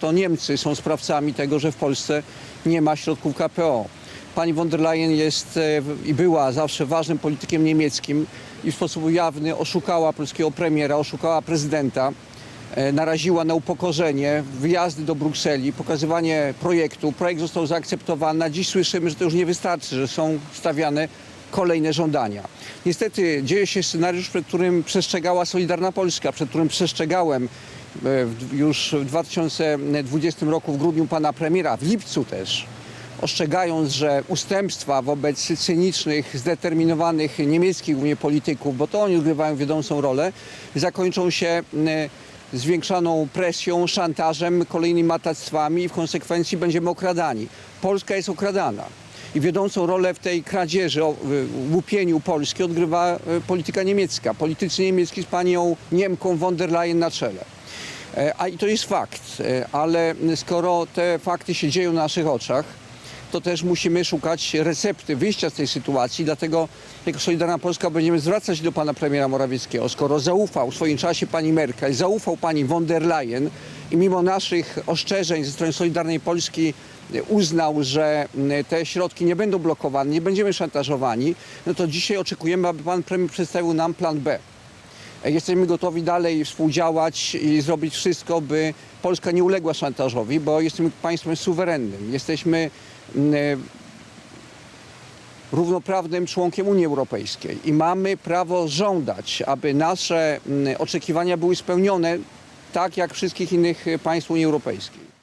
To Niemcy są sprawcami tego, że w Polsce nie ma środków KPO. Pani von der Leyen jest e, i była zawsze ważnym politykiem niemieckim i w sposób jawny oszukała polskiego premiera, oszukała prezydenta, e, naraziła na upokorzenie wyjazdy do Brukseli, pokazywanie projektu. Projekt został zaakceptowany, dziś słyszymy, że to już nie wystarczy, że są stawiane kolejne żądania. Niestety dzieje się scenariusz, przed którym przestrzegała Solidarna Polska, przed którym przestrzegałem e, już w 2020 roku w grudniu pana premiera, w lipcu też, ostrzegając, że ustępstwa wobec cynicznych, zdeterminowanych niemieckich głównie polityków, bo to oni odgrywają wiodącą rolę, zakończą się e, zwiększoną presją, szantażem, kolejnymi matactwami i w konsekwencji będziemy okradani. Polska jest okradana. I wiodącą rolę w tej kradzieży, łupieniu Polski odgrywa e, polityka niemiecka. Politycy niemiecki z panią Niemką von der Leyen na czele. E, A i to jest fakt, e, ale skoro te fakty się dzieją na naszych oczach, to też musimy szukać recepty wyjścia z tej sytuacji. Dlatego jako Solidarna Polska będziemy zwracać do pana premiera Morawieckiego. Skoro zaufał w swoim czasie pani Merkel, zaufał pani von der Leyen i mimo naszych ostrzeżeń ze strony Solidarnej Polski uznał, że te środki nie będą blokowane, nie będziemy szantażowani, no to dzisiaj oczekujemy, aby pan premier przedstawił nam plan B. Jesteśmy gotowi dalej współdziałać i zrobić wszystko, by Polska nie uległa szantażowi, bo jesteśmy państwem suwerennym. Jesteśmy mm, e, równoprawnym członkiem Unii Europejskiej i mamy prawo żądać, aby nasze mm, oczekiwania były spełnione tak jak wszystkich innych państw Unii Europejskiej.